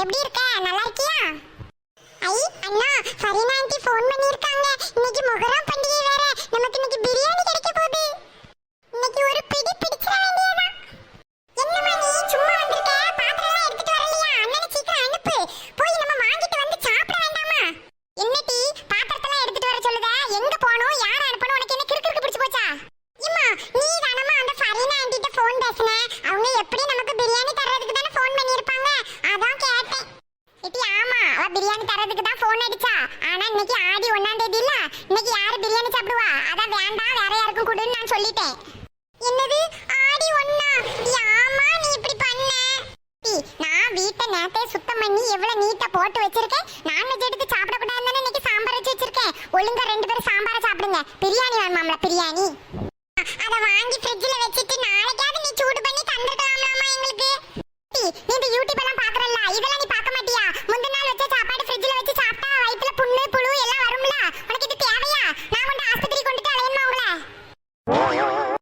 எப்படி இருக்க? நல்லா இருக்கியா? ஐ அண்ணா ஃபரீனா ஆண்டி ஃபோன் பண்ணியிருக்காங்க. இன்னைக்கு முகரம் பண்டிகை வேற. நமக்கு இன்னைக்கு பிரியாணி கிடைக்க போகுது. இன்னைக்கு ஒரு பிடி பிடிச்சிட வேண்டியதா என்னம்மா நீ சும்மா வந்திருக்க? பாத்திரம் எடுத்துட்டு வரலையா? அண்ணனை சீக்கிரம் அனுப்பு. போய் நம்ம வாங்கிட்டு வந்து சாப்பிட வேண்டாமா? என்ன பாத்திரத்தெல்லாம் எடுத்துட்டு வர சொல்லுத. எங்க போகணும்? யார் அனுப்பணும்? உனக்கு என்ன கிறுக்கு பிடிச்சு போச்சா? இம்மா நீ தானம்மா அந்த ஃபரீனா ஆண்டிட்ட ஃபோன் பேசுன. அவங்க எப்படி நம்ம பிரியாணி தர்றதுக்கு தானே ஃபோன் பண்ணியிருப்பாங்க அதான் கேட்டேன் இட்டி ஆமா அவ பிரியாணி தரதுக்கு தான் ஃபோன் அடிச்சா. ஆனா இன்னைக்கு ஆடி ஒண்ணாம் தேதி இல்ல இன்னைக்கு யாரு பிரியாணி சாப்பிடுவா? அதான் வேண்டாம் வேற யாருக்கும் கொடுன்னு நான் சொல்லிட்டேன். என்னது? ஆடி ஒண்ணா? ஆமா நீ இப்படி பண்ண? நான் வீட்டை நேத்தே சுத்தம் பண்ணி எவ்வளவு நீட்டா போட்டு வச்சிருக்கேன். நான்வெஜ் எடுத்து சாப்பிட கூடாதுன்னு இன்னைக்கு சாம்பார் வச்சு வச்சிருக்கேன். ஒழுங்கா ரெண்டு பேரும் சாம்பாரை சாப்பிடுங்க. பிரியாணி வேணுமாம்ல பிரியாணி.